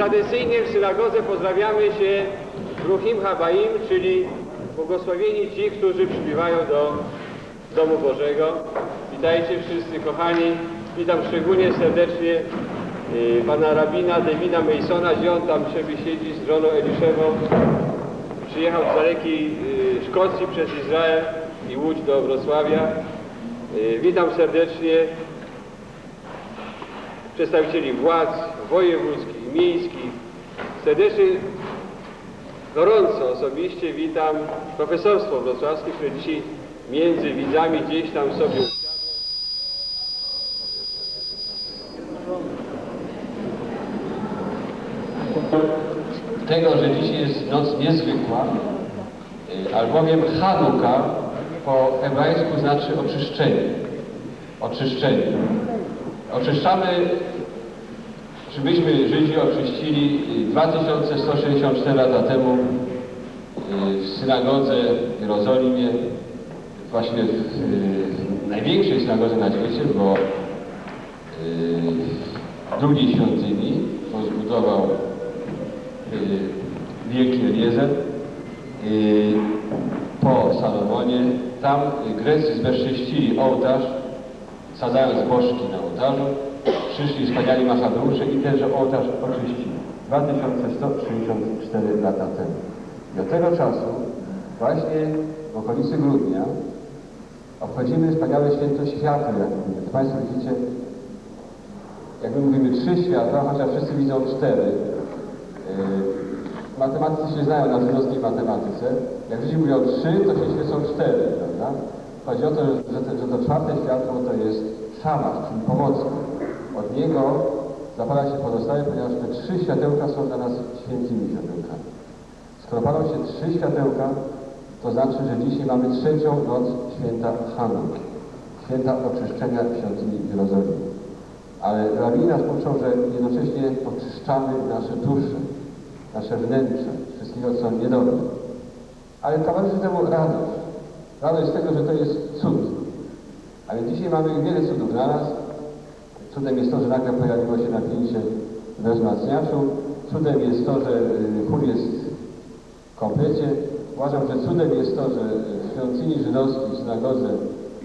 tradycyjnie w synagodze pozdrawiamy się Bruchim Habaim, czyli błogosławieni ci, którzy przybywają do domu Bożego. Witajcie wszyscy kochani. Witam szczególnie serdecznie y, pana rabina Davida Masona, gdzie on tam sobie siedzi z żoną Eliszewą. Przyjechał z dalekiej y, Szkocji przez Izrael i Łódź do Wrocławia. Y, Witam serdecznie przedstawicieli władz wojewódzkich, miejskich. Serdecznie, gorąco osobiście witam profesorstwo wrocławskie, które dzisiaj między widzami gdzieś tam sobie tego, że dzisiaj jest noc niezwykła, y, albowiem Hanuka po hebrajsku znaczy oczyszczenie. Oczyszczenie. Oczyszczamy, czy Żydzi oczyścili y, 2164 lata temu y, w synagodze w Jerozolimie, właśnie w, w największej synagodze na świecie, bo y, drugiej świątyni, którą zbudował y, wielki Eliezer y, po Salomonie. Tam y, Grecy zbezcześcili ołtarz, sadzając bożki na ołtarzu. Przyszli wspaniali machadeusze i tenże ołtarz oczyścili. 2164 lata temu. I od tego czasu, właśnie w okolicy grudnia, obchodzimy wspaniałe święto światła. Jak Państwo widzicie, jak my mówimy trzy światła, chociaż wszyscy widzą cztery. Yy, Matematycy się znają na wzrostnej matematyce. Jak Żydzi mówią trzy, to się świecą cztery, prawda? Chodzi o to, że, że to czwarte światło to jest szamar, czyli pomocnik. Od niego zapala się pozostałe, ponieważ te trzy światełka są dla nas świętymi światełkami. Skoro palą się trzy światełka, to znaczy, że dzisiaj mamy trzecią noc święta Hanuki, święta oczyszczenia świątyni w Jerozolimie. Ale rabini nas uczą, że jednocześnie oczyszczamy nasze dusze, nasze wnętrze, wszystkiego, co niedobre. Ale towarzyszy temu radość. Radość z tego, że to jest cud. A więc dzisiaj mamy wiele cudów dla nas. Cudem jest to, że nagle pojawiło się napięcie we wzmacniaczu. Cudem jest to, że y, chór jest w komplecie. Uważam, że cudem jest to, że w świątyni żydowskiej, w synagodze,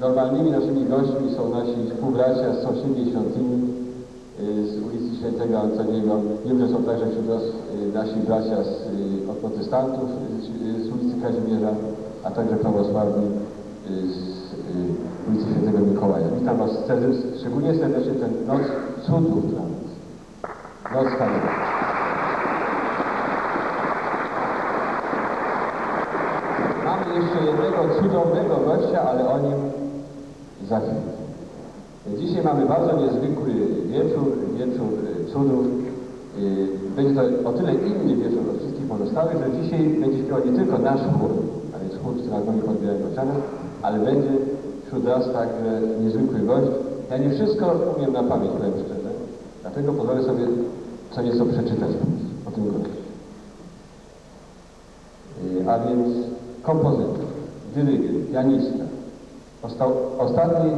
normalnymi naszymi gośćmi są nasi współbracia z sąsiedniej świątyni, y, z ulicy Świętego Antoniego. Wiem, że są także wśród nas y, nasi bracia z, y, od protestantów y, z ulicy Kazimierza, a także prawosławni y, z y, ulicy Świętego Mikołaja. Witam Was szczególnie serdecznie ten noc cudów dla nas. Noc Hanuki. Mamy jeszcze jednego cudownego gościa, ale o nim za chwilę. Dzisiaj mamy bardzo niezwykły wieczór, wieczór cudów. E, Będzie to o tyle inny wieczór od wszystkich pozostałych, że dzisiaj będzie śpiewał nie tylko nasz chór, a więc chór synagogi pod Białym ale będzie wśród nas także niezwykły gość. Ja nie wszystko umiem na pamięć, powiem szczerze, dlatego pozwolę sobie co nieco przeczytać o tym gościu. E, A więc kompozytor, dyrygent, pianista. Ostał, ostatni,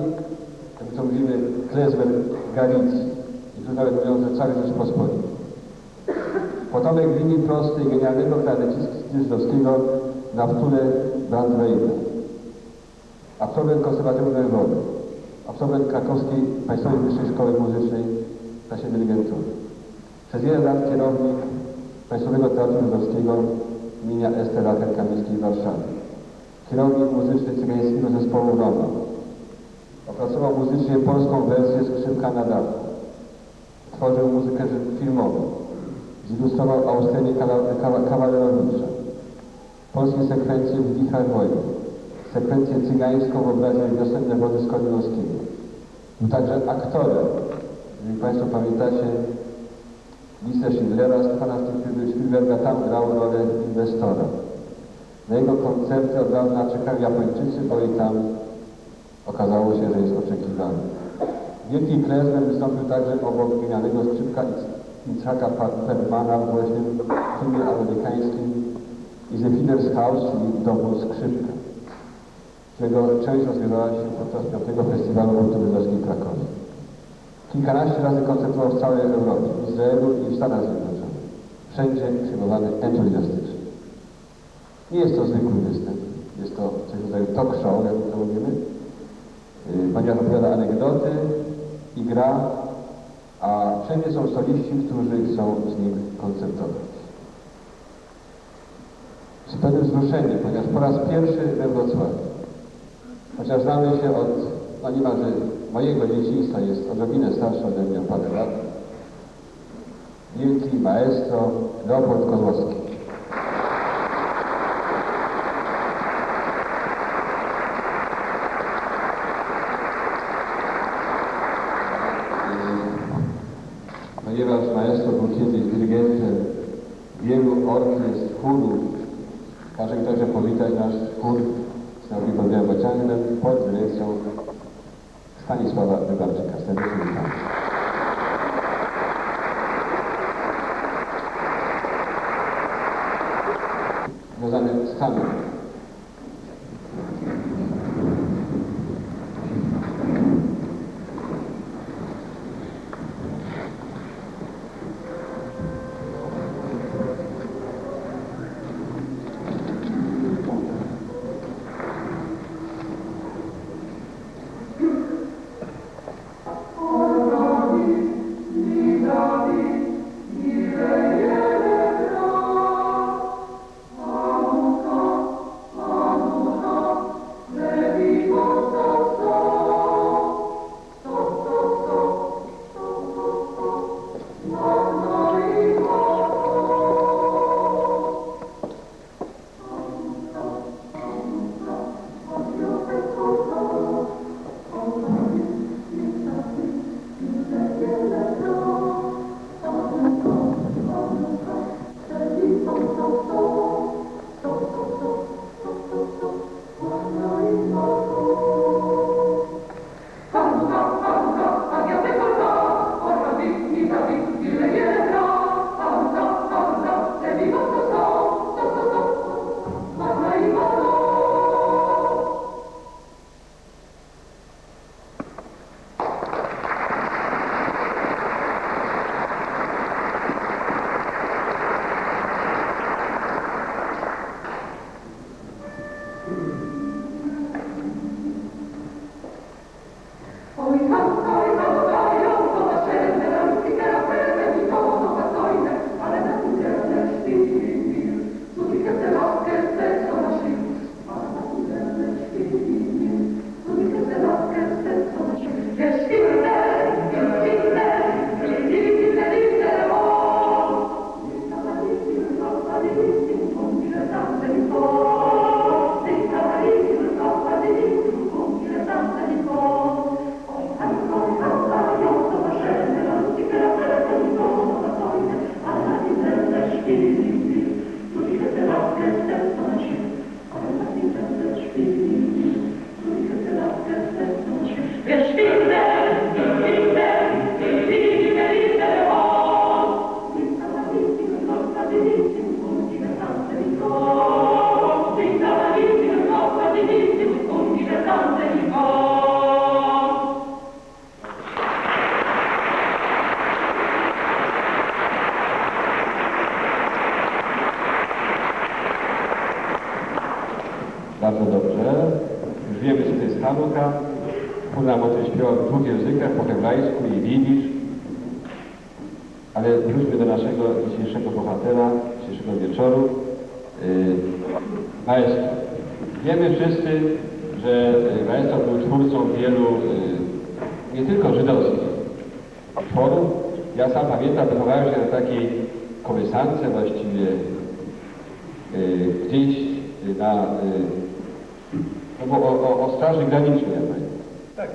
jak to mówimy, klezmer Galicji. Niektórzy nawet mówią, że cały Rzeczypospolitej. Potomek linii prostej genialnego żydowskiego na wtórze Brandweina. Absolwent konserwatorium Lwowy. Absolwent krakowskiej Państwowej Wyższej Szkoły Muzycznej w czasie dyrygentury. Przez wiele lat kierownik Państwowego Teatru Żydowskiego imienia Ester Later-Kamińskiej w Warszawie. Kierownik muzyczny cygańskiego zespołu Roma. Opracował muzycznie polską wersję Skrzypka na dachu. Tworzył muzykę filmową. Zilustrował Australię kawalerowicza. Polskie sekwencje w Wichach Wojny. Sekwencję cygańską w obrazie Wiosenne Wody Skolińskiego. Był także aktorem. Jeżeli Państwo pamiętacie, listę Schindlera, Stefana Spielberga tam grał rolę inwestora. Na jego koncerty od dawna czekali Japończycy, bo i tam okazało się, że jest oczekiwany. Wielki klezmer wystąpił także obok genialnego skrzypka Itzhaka Permana w głośnym filmie amerykańskim Is a Fiddler's House, czyli Domu Skrzypka, którego część rozgrywała się podczas piątego festiwalu kultury żydowskiej w Krakowie. Kilkanaście razy koncertował w całej Europie, w Izraelu i w Stanach Zjednoczonych. wszędzie przyjmowany entuzjastycznie. Nie jest to zwykły występ, jest to coś rodzaju talk show, jak to mówimy, ponieważ opowiada anegdoty i gra, a wszędzie są soliści, którzy chcą z nim koncertować. Z pewnym wzruszeniem, ponieważ po raz pierwszy we Wrocławiu, znamy się od, no niemalże mojego dzieciństwa, jest odrobinę starszy ode mnie parę lat, wielki maestro Leopold Kozłowski. 在那看着。Hebrajsku i widzisz. Ale wróćmy do naszego dzisiejszego bohatera, dzisiejszego wieczoru. Yy, maestro. Wiemy wszyscy, że yy, maestro był twórcą wielu, yy, nie tylko żydowskich utworów. Ja sam pamiętam, wychowałem się na takiej kołysance właściwie gdzieś na, no bo o, o, o Straży Granicznej. Tak.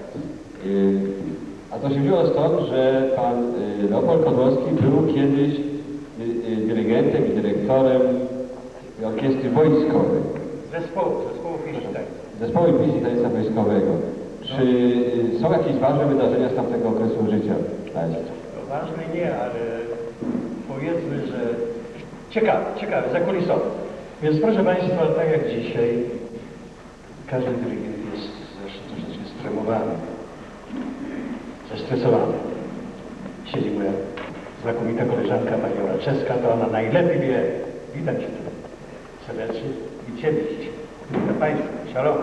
A to się wzięło stąd, że pan y, Leopold Kozłowski był kiedyś y, y, dyrygentem i dyrektorem orkiestry wojskowej, Zespołu, zespołu Fisztaj. zespołu misji tańca wojskowego. Czy są jakieś ważne wydarzenia z tamtego okresu życia państwa? To ważne nie, ale powiedzmy, że ciekawe, ciekawe, zakulisowe. Więc proszę Państwa, tak jak dzisiaj, każdy dyrygent jest zresztą troszeczkę stremowany, zestresowany. Siedzi moja znakomita koleżanka pani Oraczewska, to ona najlepiej wie. Witam Cię serdecznie i Ciebie. Witam Państwa. Shalom.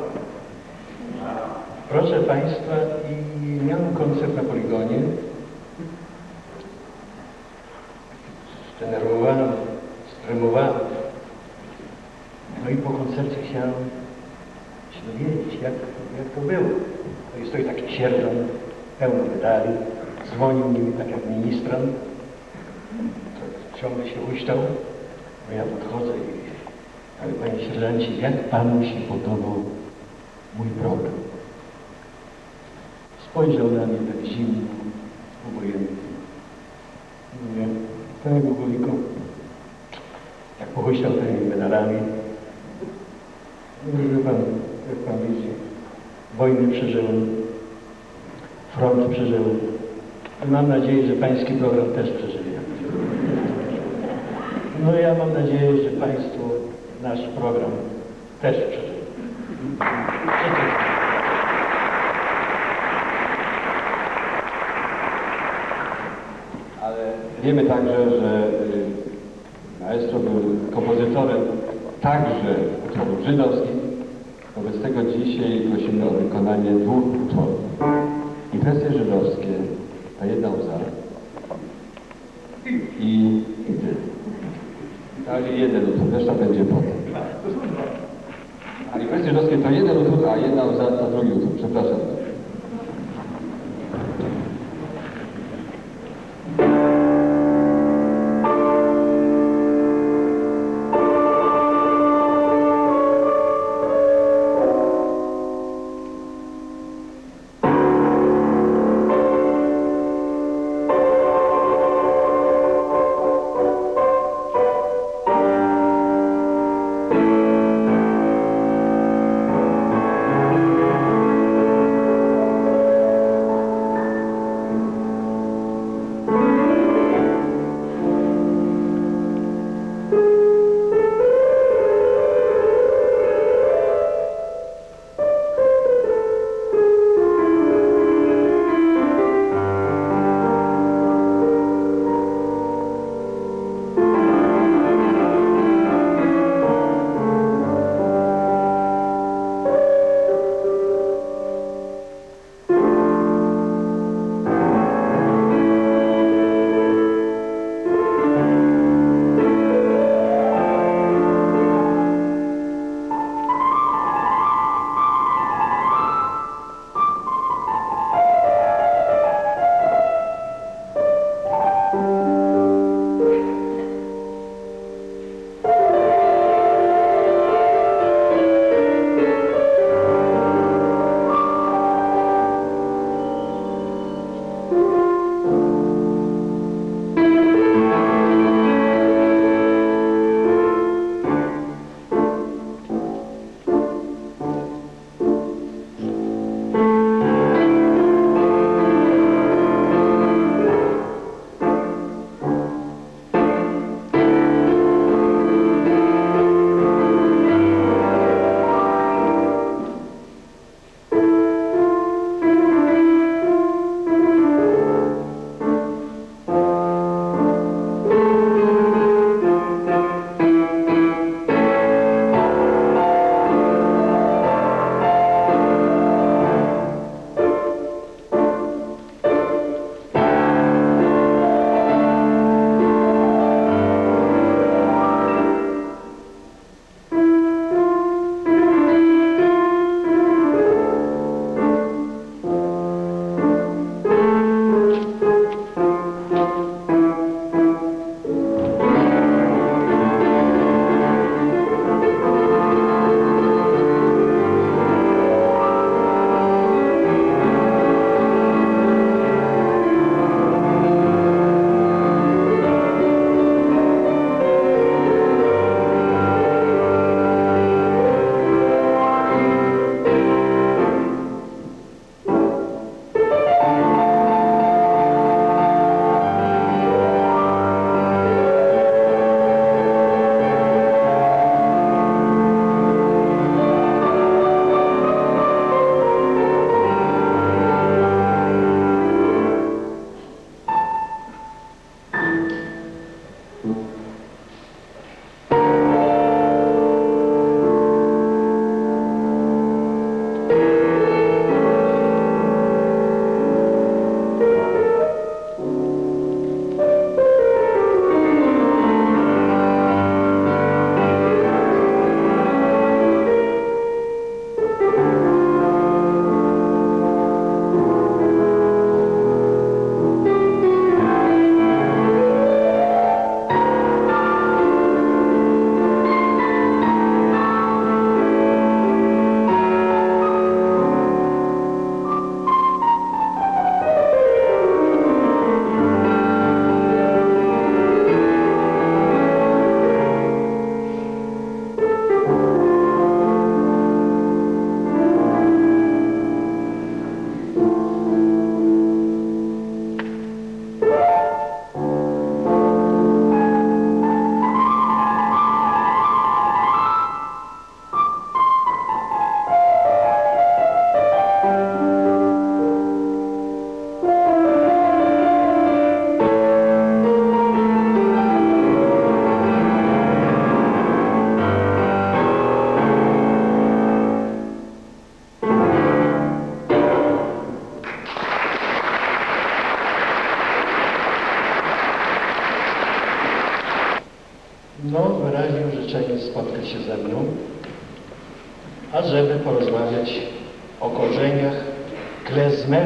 Proszę Państwa, i miałem koncert na poligonie. Zdenerwowany, stremowany. No i po koncercie chciałem się dowiedzieć, jak, jak to było. No i stoi taki sierżant, pełno medali, dzwonił mi tak jak ministrant, to ciągle się uśtał. No ja podchodzę i ale panie sierżancie, jak panu się podobał mój program? Spojrzał na mnie tak zimno, obojętnie. Mówię, tak Bogowiku, jak pochłyślał tymi medalami. Wie pan, jak pan widzi, wojnę przeżyłem, front przeżyłem. I mam nadzieję, że pański program też przeżyje. No ja mam nadzieję, że państwo nasz program też przeżyje. Ale wiemy także, że y, maestro był kompozytorem także utworów żydowskich. Wobec tego dzisiaj prosimy o wykonanie dwóch utworów. Impresje żydowskie, ta jedna łza i, i ty. Ale jeden utwór, reszta będzie potem. A impresje żydowskie to jeden utwór, a jedna łza to drugi utwór. Przepraszam.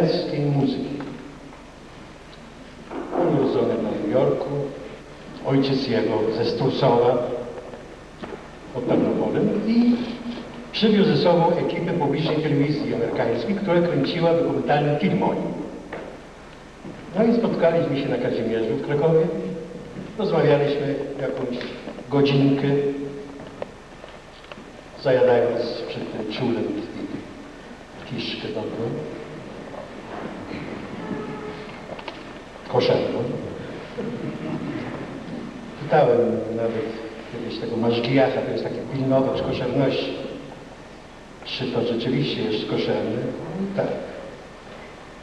Klezmerskiej muzyki. On urodzony w Nowym Jorku, ojciec jego ze Strusowa pod Tarnopolem i przywiózł ze sobą ekipę publicznej telewizji amerykańskiej, która kręciła dokumentalny film o nim. No i spotkaliśmy się na Kazimierzu w Krakowie. Rozmawialiśmy jakąś godzinkę, zajadając przy tym czulem kiszkę dobrą, koszerną. Pytałem nawet kiedyś tego Maszgijacha, to jest taki pilnowacz koszerności, czy to rzeczywiście jest koszerne? Tak.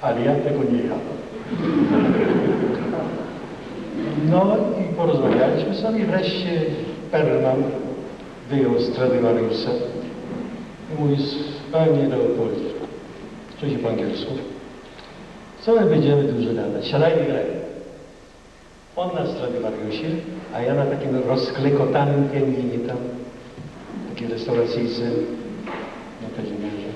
Ale ja tego nie jadam. No i porozmawialiśmy sobie. Wreszcie Perlman wyjął Stradivariusa i mówi, panie Leopoldzie, coś po angielsku, co my będziemy dużo gadać? Siadajmy graj. On na Stradivariusie, a ja na takim rozklekotanym pianinie tam, takiej restauracyjce na Kazimierzu.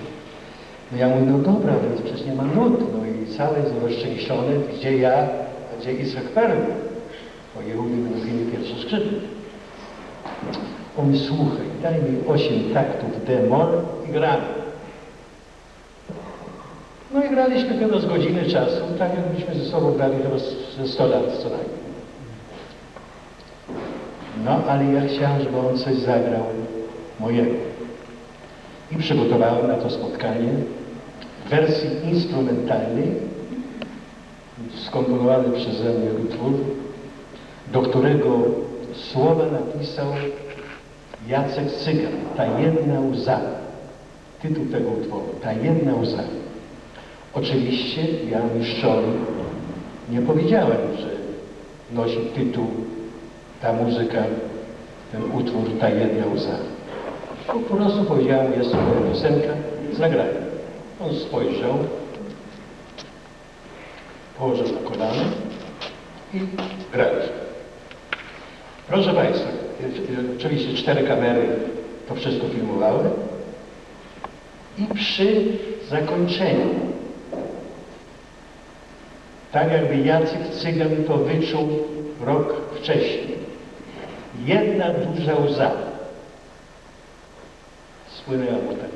No ja mówię, no dobra, więc przecież nie ma nut. No i cały jest rozszczęśliony, gdzie ja, a gdzie Isaac Perlman. Bo je umiem mówimy pierwsze skrzydło. On mówi, słuchaj, daj mi osiem taktów d-moll i gramy. Graliśmy chyba z godziny czasu, tak jakbyśmy ze sobą grali chyba ze 100 lat co najmniej. No, ale ja chciałem, żeby on coś zagrał mojego. I przygotowałem na to spotkanie w wersji instrumentalnej skomponowany przeze mnie utwór, do którego słowa napisał Jacek Cygan, Ta jedna łza. Tytuł tego utworu, Ta jedna łza. Oczywiście ja mistrzowi nie powiedziałem, że nosi tytuł ta muzyka, ten utwór Ta jedna łza. Po prostu powiedziałem, jest to piosenka, zagraj. On spojrzał, położył na kolana i graliśmy. Proszę Państwa, y, y, oczywiście cztery kamery to wszystko filmowały i przy zakończeniu, tak jakby Jacek Cygan to wyczuł rok wcześniej, jedna duża łza spłynęła mu tak.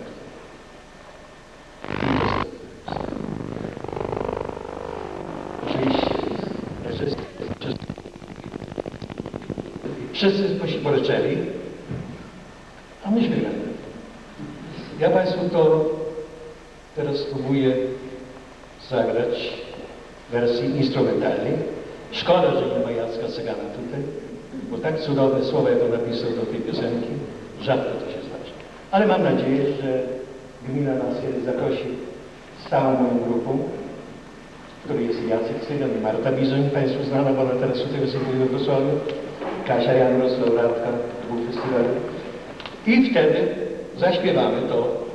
Wszyscy, się poryczeli, a myśmy grali. Ja Państwu to teraz spróbuję zagrać wersji instrumentalnej. Szkoda, że nie ma Jacka Cygana tutaj, bo tak cudowne słowa, jak on napisał do tej piosenki, rzadko to się zdarza. Ale mam nadzieję, że gmina nas zaprosi z całą moją grupą, w jest Jacek Cygan i Marta Bizoń, Państwu znana, bo ona teraz tutaj występuje we Wrocławiu, Kasia Janros, laureatka dwóch festiwali. I wtedy zaśpiewamy to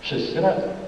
wszyscy razem.